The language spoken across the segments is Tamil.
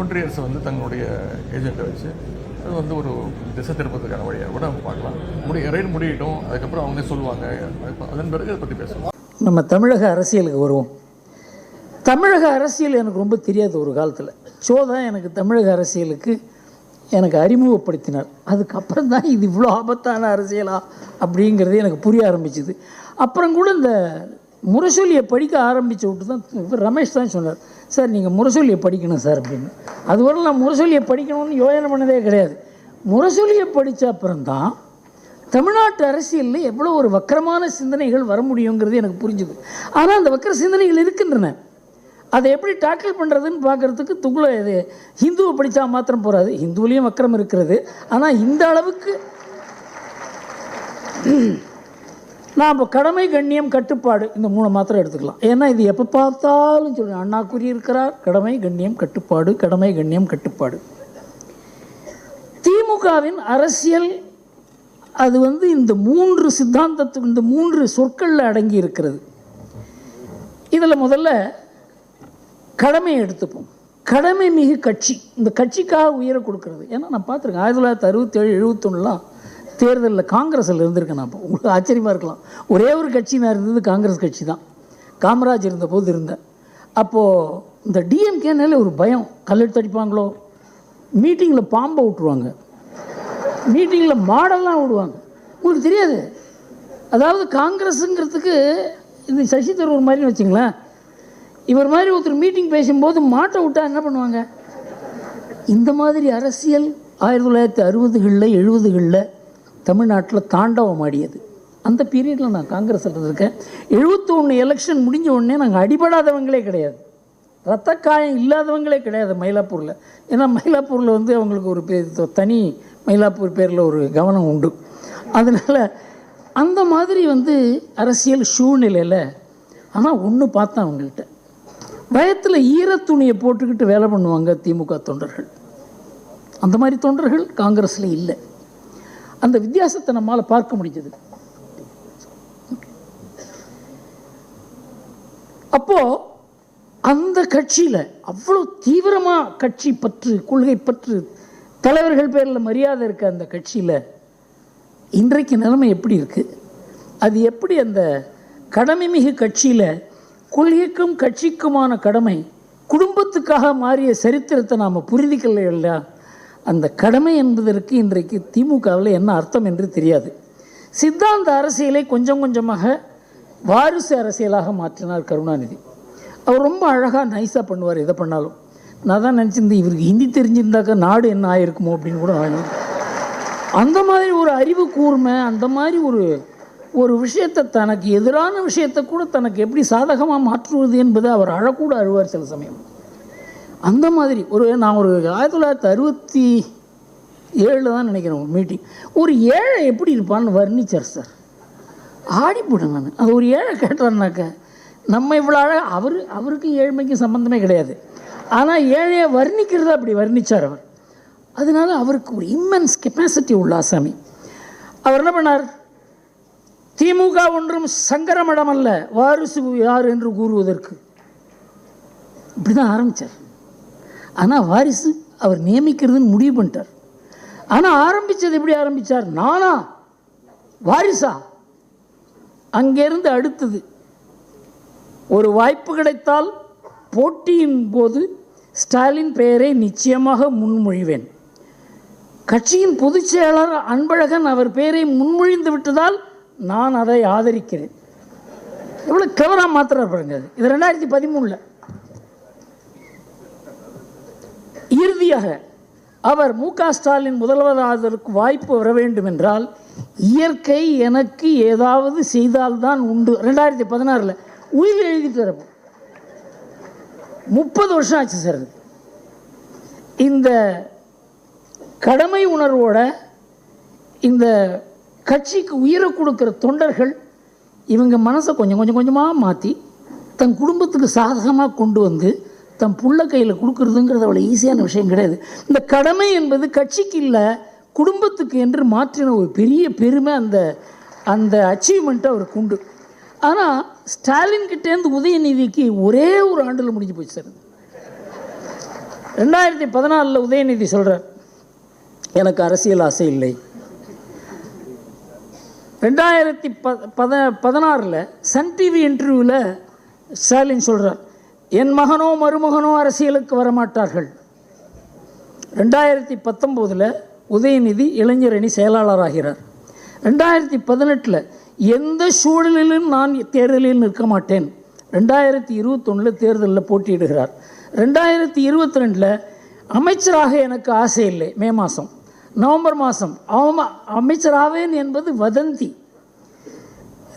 ஒன்றிய அரசு வந்து தங்களுடைய ஏஜெண்ட்டை வச்சு அது வந்து ஒரு திசை திருப்பதுக்கான வழியாக கூட பார்க்கலாம். முடி ரைடு முடியட்டும் அதுக்கப்புறம் அவங்களே சொல்லுவாங்க. அதன் பிறகு அதை பற்றி பேசலாம் நம்ம தமிழக அரசியலுக்கு வருவோம். தமிழக அரசியல் எனக்கு ரொம்ப தெரியாது ஒரு காலத்தில். ஸோ தான் எனக்கு தமிழக அரசியலுக்கு எனக்கு அறிமுகப்படுத்தினார். அதுக்கப்புறம் தான் இது இவ்வளோ ஆபத்தான அரசியலா அப்படிங்கிறது எனக்கு புரிய ஆரம்பிச்சுது. அப்புறம் கூட இந்த முரசொலியை படிக்க ஆரம்பித்து விட்டு தான் ரமேஷ் தான் சொன்னார் சார் நீங்கள் முரசொலியை படிக்கணும் சார் அப்படின்னு. அதுவரை நான் முரசொலியை படிக்கணும்னு யோசனை பண்ணதே கிடையாது. முரசொலியை படித்த அப்புறம்தான் தமிழ்நாட்டு அரசியலில் எவ்வளோ ஒரு வக்கரமான சிந்தனைகள் வர முடியுங்கிறது எனக்கு புரிஞ்சுது. ஆனால் அந்த வக்கர சிந்தனைகள் இருக்கின்றன. அதை எப்படி டாக்கிள் பண்ணுறதுன்னு பார்க்குறதுக்கு துகுல இது ஹிந்துவை படித்தா மாத்திரம் போகாது ஹிந்துவிலையும் வக்கரம் இருக்கிறது. ஆனால் இந்த அளவுக்கு நாம் இப்போ கடமை கண்ணியம் கட்டுப்பாடு இந்த மூணு மாத்திரம் எடுத்துக்கலாம். ஏன்னா இது எப்போ பார்த்தாலும் சொல்லி அண்ணா கூறியிருக்கிறார் கடமை கண்ணியம் கட்டுப்பாடு கடமை கண்ணியம் கட்டுப்பாடு. திமுகவின் அரசியல் அது வந்து இந்த மூன்று சித்தாந்தத்துக்கு இந்த மூன்று சொற்களில் அடங்கி இருக்கிறது இதில் முதல்ல கடமையை எடுத்துப்போம். கடமை மிகு கட்சி. இந்த கட்சிக்காக உயிரை கொடுக்கறது. ஏன்னா நான் பார்த்துருக்கேன் ஆயிரத்தி தொள்ளாயிரத்தி அறுபத்தேழு எழுபத்தொன்னுலாம் தேர்தலில் காங்கிரஸில் இருந்திருக்கேன் நான் அப்போ. உங்களுக்கு ஆச்சரியமாக இருக்கலாம். ஒரே ஒரு கட்சி நான் இருந்தது காங்கிரஸ் கட்சி தான். காமராஜ் இருந்தபோது இருந்தேன் அப்போது இந்த டிஎம்கேனால ஒரு பயம். கல்லெடுத்து அடிப்பாங்களோ? மீட்டிங்கில் பாம்பை விட்டுருவாங்க. மீட்டிங்கில் மாடெல்லாம் விடுவாங்க. உங்களுக்கு தெரியாது. அதாவது காங்கிரஸுங்கிறதுக்கு இந்த சசி தரூர் மாதிரின்னு வச்சுங்களேன். இவர் மாதிரி ஒருத்தர் மீட்டிங் பேசும்போது மாட்டை விட்டா என்ன பண்ணுவாங்க? இந்த மாதிரி அரசியல் ஆயிரத்தி தொள்ளாயிரத்தி அறுபதுகளில் எழுபதுகளில் தமிழ்நாட்டில் தாண்டவம் ஆடியது. அந்த பீரியடில் நான் காங்கிரஸில் இருந்திருக்கேன் எழுபத்தொன்று எலெக்ஷன் முடிஞ்ச உடனே நாங்கள் அடிபடாதவங்களே கிடையாது. ரத்த காயம் இல்லாதவங்களே கிடையாது மயிலாப்பூரில். ஏன்னா மயிலாப்பூரில் வந்து அவங்களுக்கு ஒரு பே தனி மயிலாப்பூர் பேரில் ஒரு கவனம் உண்டு. அதனால் அந்த மாதிரி வந்து அரசியல் சூழ்நிலையில் ஆனால் ஒன்று பார்த்தேன் அவங்கள்ட்ட பயத்தில் ஈரத்துணியை போட்டுக்கிட்டு வேலை பண்ணுவாங்க திமுக தொண்டர்கள். அந்த மாதிரி தொண்டர்கள் காங்கிரஸில் இல்லை. அந்த வித்தியாசத்தை நம்மால் பார்க்க முடிஞ்சது. அப்போது அந்த கட்சியில் அவ்வளோ தீவிரமாக கட்சி பற்று கொள்கை பற்று தலைவர்கள் பேரில் மரியாதை இருக்க அந்த கட்சியில் இன்றைக்கு நிலைமை எப்படி இருக்குது அது எப்படி அந்த கடமை மிகு கட்சியில் கொள்கைக்கும் கட்சிக்குமான கடமை குடும்பத்துக்காக மாறிய சரித்திரத்தை நாம் புரிந்துக்கல இல்லையா? அந்த கடமை என்பதற்கு இன்றைக்கு திமுகவில் என்ன அர்த்தம் என்று தெரியாது. சித்தாந்த அரசியலை கொஞ்சம் கொஞ்சமாக வாரிசு அரசியலாக மாற்றினார் கருணாநிதி. அவர் ரொம்ப அழகாக நைஸாக பண்ணுவார் எதை பண்ணாலும். நான் தான் நினச்சிருந்தேன் இவருக்கு ஹிந்தி தெரிஞ்சிருந்தாக்கா நாடு என்ன ஆயிருக்குமோ அப்படின்னு கூட நான் அந்த மாதிரி ஒரு அறிவு கூர்மை அந்த மாதிரி ஒரு ஒரு விஷயத்தை தனக்கு எதிரான விஷயத்தை கூட தனக்கு எப்படி சாதகமாக மாற்றுவது என்பதை அவர் அழக்கூட அழுவார் சில சமயம். அந்த மாதிரி ஒரு நான் ஒரு ஆயிரத்தி தொள்ளாயிரத்தி அறுபத்தி ஏழில் தான் நினைக்கிறேன் ஒரு மீட்டிங் ஒரு ஏழை எப்படி இருப்பான்னு வர்ணிச்சார் சார். ஆடிப்போட்டேன் நான். அது ஒரு ஏழை கேட்டார்னாக்க நம்ம இவ்வளோ அழகாக அவர் அவருக்கு ஏழ்மைக்கும் சம்மந்தமே கிடையாது. ஆனால் ஏழையை வர்ணிக்கிறத அப்படி வர்ணிச்சார் அவர். அதனால அவருக்கு ஒரு இம்மென்ஸ் கெப்பாசிட்டி உள்ள ஆசாமி. அவர் என்ன பண்ணார்? திமுக ஒன்றும் சங்கரமடம் அல்ல வாரிசு யார் என்று கூறுவதற்கு. இப்படி தான் ஆரம்பித்தார் ஆனால் வாரிசு அவர் நியமிக்கிறதுன்னு முடிவு பண்ணிட்டார். ஆனால் ஆரம்பித்தது எப்படி ஆரம்பித்தார் நானா? வாரிசா? அங்கேருந்து அடுத்தது ஒரு வாய்ப்பு கிடைத்தால் போட்டியின் போது ஸ்டாலின் பெயரை நிச்சயமாக முன்மொழிவேன். கட்சியின் பொதுச்செயலாளர் அன்பழகன் அவர் பெயரை முன்மொழிந்து விட்டதால் நான் அதை ஆதரிக்கிறேன். எவ்வளோ கவராக மாத்திர பாருங்க. அது. இது ரெண்டாயிரத்தி பதிமூணில். இறுதியாக அவர் மு க ஸ்டாலின் முதல்வராவதற்கு வாய்ப்பு வர வேண்டும் என்றால் இயற்கை எனக்கு ஏதாவது செய்தால்தான் உண்டு. ரெண்டாயிரத்தி பதினாறில் உயிர் எழுதிட்டு வரப்போ முப்பது வருஷம் ஆச்சு சார் இந்த கடமை உணர்வோட இந்த கட்சிக்கு உயிரை கொடுக்குற தொண்டர்கள் இவங்க மனசை கொஞ்சம் கொஞ்சம் கொஞ்சமாக மாற்றி தன் குடும்பத்துக்கு சாதகமாக கொண்டு வந்து தன் புள்ள கையில் கொடுக்குறதுங்கிறது அவ்வளோ ஈஸியான விஷயம் கிடையாது. இந்த கடமை என்பது கட்சிக்கு இல்லை குடும்பத்துக்கு என்று மாற்றின ஒரு பெரிய பெருமை அந்த அந்த அச்சீவ்மெண்ட்டை அவருக்கு உண்டு. ஆனால் ஸ்டாலின் கிட்டேருந்து உதயநிதிக்கு ஒரே ஒரு ஆண்டில் முடிஞ்சு போச்சு சார். ரெண்டாயிரத்தி பதினாலில் உதயநிதி சொல்கிறார் எனக்கு அரசியல் ஆசை இல்லை. ரெண்டாயிரத்தி ப பத பதினாறில் சன் டிவி இன்டர்வியூவில் ஸ்டாலின் சொல்கிறார் என் மகனோ மருமகனோ அரசியலுக்கு வரமாட்டார்கள். ரெண்டாயிரத்தி பத்தொம்போதில் உதயநிதி இளைஞரணி செயலாளராகிறார். ரெண்டாயிரத்தி பதினெட்டில் எந்த சூழலிலும் நான் தேர்தலில் நிற்க மாட்டேன். ரெண்டாயிரத்தி இருபத்தொன்னில் தேர்தலில் போட்டியிடுகிறார். ரெண்டாயிரத்தி இருபத்தி ரெண்டில் அமைச்சராக எனக்கு ஆசை இல்லை மே மாதம் நவம்பர் மாதம் அவம அமைச்சராவேன் என்பது வதந்தி.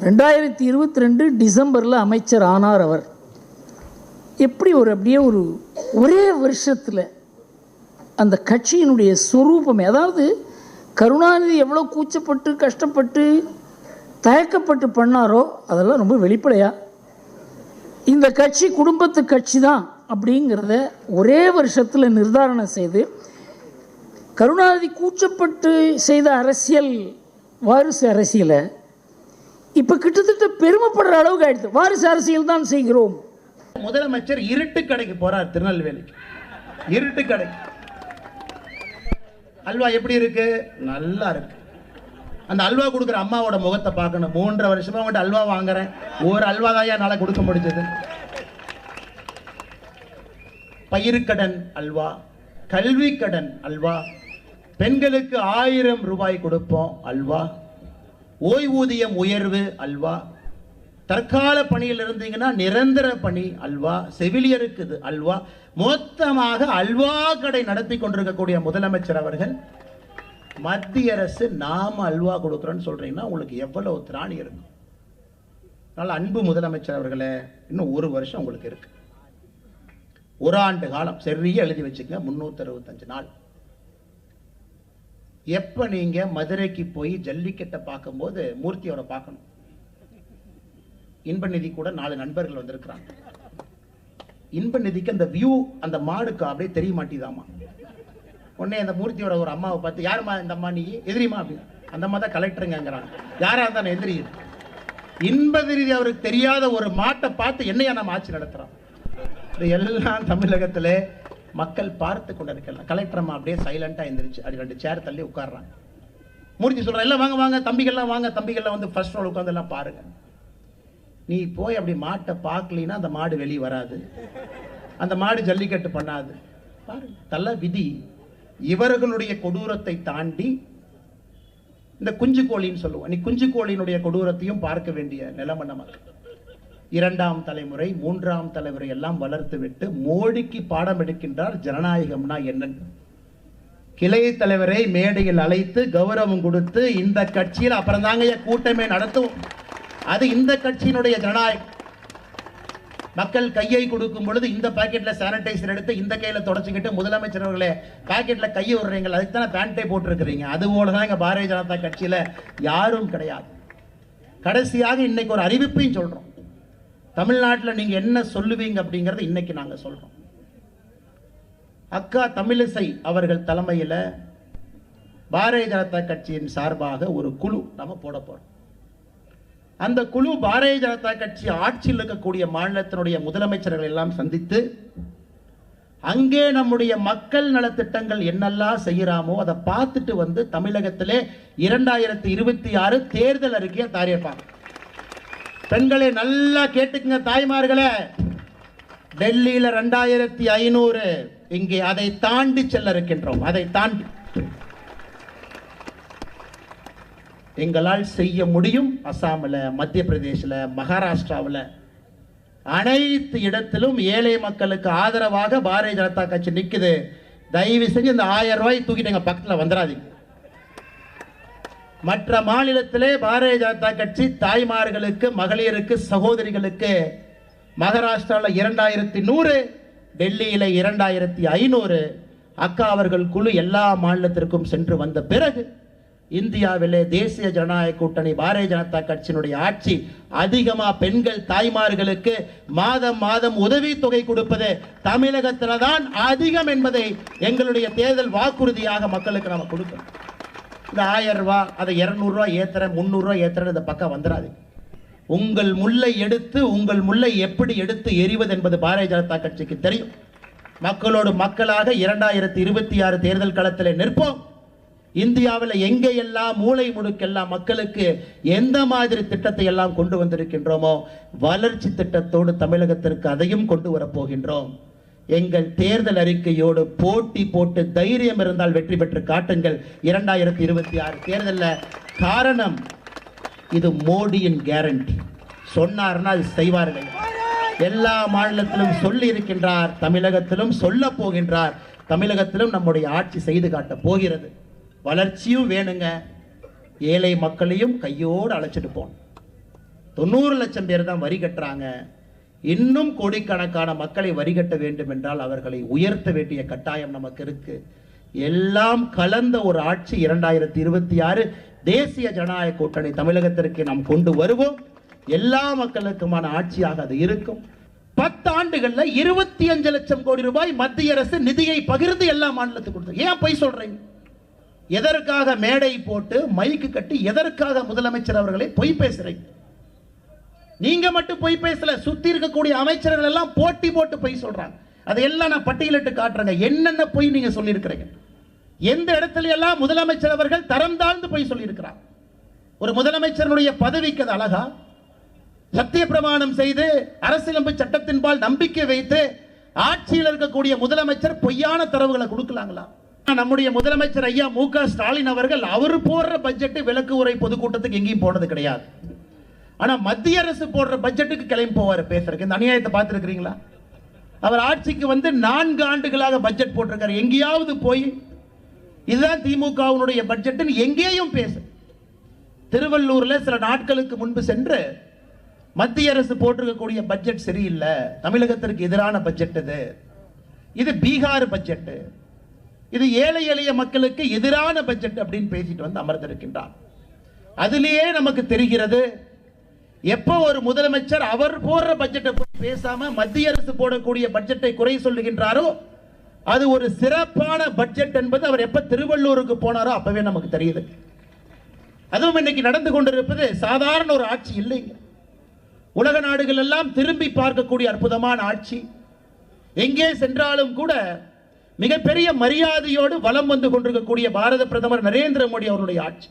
ரெண்டாயிரத்தி இருபத்தி ரெண்டு டிசம்பரில் அமைச்சர் ஆனார் அவர். எப்படி ஒரு அப்படியே ஒரு ஒரே வருஷத்தில் அந்த கட்சியினுடைய சொரூபமே அதாவது கருணாநிதி எவ்வளோ கூச்சப்பட்டு கஷ்டப்பட்டு தயக்கப்பட்டு பண்ணாரோ அதெல்லாம் ரொம்ப வெளிப்படையாக இந்த கட்சி குடும்பத்து கட்சி தான் அப்படிங்கிறத ஒரே வருஷத்தில் நிர்தாரணம் செய்து கருணாநிதி கூச்சப்பட்டு செய்த அரசியல் வாரிசு அரசியலை இப்போ கிட்டத்தட்ட பெருமைப்படுற அளவுக்கு ஆயிடுது. வாரிசு அரசியல் தான் செய்கிறோம். முதலமைச்சர் இருட்டு கடைக்கு போறார் திருநெல்வேலிக்கு. இருட்டு கடைக்கு அல்வா எப்படி இருக்கு? நல்லா இருக்கு. அந்த அல்வா கொடுக்குற அம்மாவோட முகத்தை பார்க்கணும். மூன்றரை வருஷமா உங்கள்கிட்ட அல்வா வாங்குறேன். ஒரு அல்வா தான் என்னால் கொடுக்க முடிஞ்சது. பயிருக்கடன் அல்வா கல்வி கடன் அல்வா பெண்களுக்கு ஆயிரம் ரூபாய் கொடுப்போம் அல்வா ஓய்வூதியம் உயர்வு அல்வா தற்கால பணியில் இருந்தீங்கன்னா நிரந்தர பணி அல்வா செவிலியருக்கு இது அல்வா. மொத்தமாக அல்வா கடை நடத்தி கொண்டிருக்கக்கூடிய முதலமைச்சர் அவர்கள் மத்திய அரசு நாம அல்வா கொடுக்குறோன்னு சொல்றீங்கன்னா உங்களுக்கு எவ்வளவு திராணி இருக்கும்? அதனால அன்பு முதலமைச்சர் அவர்களே இன்னும் ஒரு வருஷம் உங்களுக்கு இருக்கு. ஒரு ஆண்டு காலம் சரியா எழுதி வச்சுக்கங்க முன்னூத்தி அறுபத்தஞ்சு நாள். எப்போ நீங்கள் மதுரைக்கு போய் ஜல்லிக்கட்டை பார்க்கும்போது மூர்த்தி அவரை பார்க்கணும். இன்ப நிதி கூட நாலு நண்பர்கள் வந்திருக்கிறாங்க. இன்ப நிதிக்கு அந்த வியூ அந்த மாடுக்கு அப்படியே தெரிய மாட்டேதாமா? உடனே அந்த மூர்த்தியோட ஒரு அம்மாவை பார்த்து யாரும்மா இந்த அம்மா நீ? எதிரிமா அப்படின்னு. அந்த அம்மா தான் கலெக்டருங்கிறாங்க யாரா இருந்தாலும் எதிரி. இன்ப அவருக்கு தெரியாத ஒரு மாட்டை பார்த்து என்னையா நம்ம ஆட்சி நடத்துகிறோம் இது எல்லாம் தமிழகத்திலே மக்கள் பார்த்து கொண்டிருக்கலாம். கலெக்டர் அம்மா அப்படியே சைலண்டா எந்திரிச்சு அப்படி ரெண்டு சேர் தள்ளி உட்கார்றாங்க. மூர்த்தி சொல்றேன் எல்லாம் வாங்க வாங்க தம்பிகள்லாம் வாங்க தம்பிகள்லாம் வந்து ஃபர்ஸ்ட் ரோல் உட்காந்து எல்லாம் பாருங்க. நீ போய் அப்படி மாட்டை பார்க்கலினா அந்த மாடு வெளியே வராது. அந்த மாடு ஜல்லிக்கட்டு பண்ணாது. பாருங்க தல விதி. இவர்களுடைய கொடூரத்தை தாண்டி இந்த குஞ்சு கோழின்னு சொல்லுவோம். நீ குஞ்சு கோழியினுடைய கொடூரத்தையும் பார்க்க வேண்டிய நிலைமை நமக்கு. இரண்டாம் தலைமுறை மூன்றாம் தலைமுறை எல்லாம் வளர்த்து விட்டு மோடிக்கு பாடம் எடுக்கின்றார் ஜனநாயகம்னா என்னன்னு. கிளை தலைவரை மேடையில் அழைத்து கௌரவம் கொடுத்து இந்த கட்சியில் அப்புறம் தாங்க கூட்டமே நடத்துவோம். அது இந்த கட்சியினுடைய ஜனநாயகம் மக்கள் கையை கொடுக்கும் பொழுது இந்த பாக்கெட்ல சானிடைசர் எடுத்து இந்த கையில தொடச்சிக்கிட்டு முதலமைச்சர் அவர்களே பாக்கெட்ல கையை விடுறீங்க அதுக்கு தானே பேண்டே போட்டிருக்கிறீங்க. அது போல தான் பாரதிய ஜனதா கட்சியில யாரும் கிடையாது. கடைசியாக இன்னைக்கு ஒரு அறிவிப்பையும் சொல்றோம். தமிழ்நாட்டில் நீங்க என்ன சொல்லுவீங்க அப்படிங்கறத இன்னைக்கு நாங்க சொல்றோம். அக்கா தமிழிசை அவர்கள் தலைமையில் பாரதிய ஜனதா கட்சியின் சார்பாக ஒரு குழு நம்ம போட போறோம். அந்த குழு பாரதிய ஜனதா கட்சி ஆட்சியில் இருக்கக்கூடிய மாநிலத்தினுடைய முதலமைச்சர்கள் எல்லாம் சந்தித்து அங்கே நம்முடைய மக்கள் நலத்திட்டங்கள் என்னெல்லாம் செய்கிறாமோ அதை பார்த்துட்டு வந்து தமிழகத்திலே இரண்டாயிரத்தி இருபத்தி ஆறு தேர்தல் அறிக்கையை தயாரிப்பாங்க. பெண்களை நல்லா கேட்டுக்குங்க தாய்மார்களே. டெல்லியில் ரெண்டாயிரத்தி ஐநூறு இங்கே அதை தாண்டி செல்ல இருக்கின்றோம். அதை தாண்டி. எங்களால் செய்ய முடியும் அசாமில் மத்திய பிரதேசில் மகாராஷ்டிராவில். அனைத்து இடத்திலும் ஏழை மக்களுக்கு ஆதரவாக பாரதிய ஜனதா கட்சி நிற்குது தயவு செஞ்சு இந்த ஆயிரம் ரூபாய் தூக்கிட்டு எங்கள் பக்கத்தில் வந்துடாதீங்க. மற்ற மாநிலத்திலே பாரதிய ஜனதா கட்சி தாய்மார்களுக்கு மகளிருக்கு சகோதரிகளுக்கு மகாராஷ்டிராவில் இரண்டாயிரத்தி நூறு டெல்லியில் இரண்டாயிரத்தி ஐநூறு அக்கா அவர்கள் குழு எல்லா மாநிலத்திற்கும் சென்று வந்த பிறகு இந்தியாவிலே தேசிய ஜனநாயக கூட்டணி பாரதிய ஜனதா கட்சியினுடைய ஆட்சி அதிகமாக பெண்கள் தாய்மார்களுக்கு மாதம் மாதம் உதவித்தொகை கொடுப்பது தமிழகத்தில் தான் அதிகம் என்பதை எங்களுடைய தேர்தல் வாக்குறுதியாக மக்களுக்கு நாம் கொடுக்கணும். இந்த ஆயிரம் ரூபா அதை இரநூறுவா ஏத்துறேன் முந்நூறுரூவா ஏத்துறேன் இந்த பக்கம் வந்துடாது உங்கள் முல்லை எடுத்து உங்கள் முல்லை எப்படி எடுத்து எரிவது என்பது பாரதிய ஜனதா கட்சிக்கு தெரியும். மக்களோடு மக்களாக இரண்டாயிரத்தி இருபத்தி ஆறு தேர்தல் களத்தில் நிற்போம். இந்தியாவில் எங்கெல்லாம் மூளை முடுக்கெல்லாம் மக்களுக்கு எந்த மாதிரி திட்டத்தை எல்லாம் கொண்டு வந்திருக்கின்றோமோ வளர்ச்சி திட்டத்தோடு தமிழகத்திற்கு அதையும் கொண்டு வரப்போகின்றோம் எங்கள் தேர்தல் அறிக்கையோடு போட்டி போட்டு தைரியம் இருந்தால் வெற்றி பெற்று காட்டுங்கள். இரண்டாயிரத்தி இருபத்தி ஆறு தேர்தலில் காரணம் இது மோடியின் கேரண்டி சொன்னார்னா அது செய்வார்கள். எல்லா மாநிலத்திலும் சொல்லி இருக்கின்றார் தமிழகத்திலும் சொல்ல போகின்றார். தமிழகத்திலும் நம்முடைய ஆட்சி செய்து காட்ட போகிறது. வளர்ச்சியும் வேணுங்க. ஏழை மக்களையும் கையோடு அழைச்சிட்டு போகணும். தொண்ணூறு லட்சம் பேர் தான் வரி கட்டுறாங்க. இன்னும் கோடிக்கணக்கான மக்களை வரி கட்ட வேண்டும் என்றால் அவர்களை உயர்த்த வேண்டிய கட்டாயம் நமக்கு இருக்கு. எல்லாம் கலந்த ஒரு ஆட்சி இரண்டாயிரத்தி இருபத்தி ஆறு தேசிய ஜனநாயக கூட்டணி தமிழகத்திற்கு நாம் கொண்டு வருவோம். எல்லா மக்களுக்குமான ஆட்சியாக அது இருக்கும். பத்து ஆண்டுகள்ல இருபத்தி அஞ்சு லட்சம் கோடி ரூபாய் மத்திய அரசு நிதியை பகிர்ந்து எல்லா மாநிலத்துக்கு கொடுத்து ஏன் போய் சொல்றீங்க? எதற்காக மேடை போட்டு மைக்கு கட்டி எதற்காக முதலமைச்சர் அவர்களை பொய் பேசுறீங்க? நீங்க மட்டும் பொய் பேசல சுத்தி இருக்கக்கூடிய அமைச்சர்கள் எல்லாம் போட்டி போட்டு பொய் சொல்றாங்க. அதையெல்லாம் நான் பட்டியலிட்டு காட்டுறேங்க. என்னென்ன பொய் நீங்க சொல்லியிருக்கிறீங்க? எந்த இடத்துல எல்லாம் முதலமைச்சர் அவர்கள் தரம் தாழ்ந்து பொய் சொல்லியிருக்கிறார்? ஒரு முதலமைச்சருடைய பதவிக்கு அது அழகா? சத்திய பிரமாணம் செய்து அரசியலமைப்பு சட்டத்தின்பால் நம்பிக்கை வைத்து ஆட்சியில் இருக்கக்கூடிய முதலமைச்சர் பொய்யான தரவுகளை கொடுக்கலாங்களா? நம்முடைய முதலமைச்சர் ஐயா மு க ஸ்டாலின் அவர்கள் அவர் போடுற பட்ஜெட் விலக்கு உரை பொதுக்கூட்டத்துக்கு எங்கேயும் போனது கிடையாது. ஆனா மத்திய அரசு போடுற பட்ஜெட்டுக்கு கிளம்பி போவார் பேசுறதுக்கு. இந்த அநியாயத்தை பார்த்துருக்கிறீங்களா? அவர் ஆட்சிக்கு வந்து நான்கு ஆண்டுகளாக பட்ஜெட் போட்டிருக்காரு. எங்கேயாவது போய் இதுதான் திமுகவினுடைய பட்ஜெட்னு எங்கேயும் பேசு. திருவள்ளூர்ல சில நாட்களுக்கு முன்பு சென்று மத்திய அரசு போட்டிருக்கக்கூடிய பட்ஜெட் சரியில்லை. தமிழகத்திற்கு எதிரான பட்ஜெட் இது. இது பீகார் பட்ஜெட்டு இது ஏழை எளிய மக்களுக்கு எதிரான பட்ஜெட் அப்படின்னு பேசிட்டு வந்து அமர்ந்திருக்கின்றார். அதிலேயே நமக்கு தெரிகிறது எப்போ ஒரு முதலமைச்சர் அவர் போடுற பட்ஜெட்டை பத்தி பேசாம மத்திய அரசு போடக்கூடிய பட்ஜெட்டை குறை சொல்லுகின்றாரோ அது ஒரு சிறப்பான பட்ஜெட் என்பது அவர் எப்ப திருவள்ளூருக்கு போனாரோ அப்பவே நமக்கு தெரியுது. அதுவும் இன்னைக்கு நடந்து கொண்டிருப்பது சாதாரண ஒரு ஆட்சி இல்லைங்க. உலக நாடுகள் எல்லாம் திரும்பி பார்க்கக்கூடிய அற்புதமான ஆட்சி. எங்கே சென்றாலும் கூட மிகப்பெரிய மரியாதையோடு வலம் வந்து கொண்டிருக்கக்கூடிய பாரத பிரதமர் நரேந்திர மோடி அவருடைய ஆட்சி.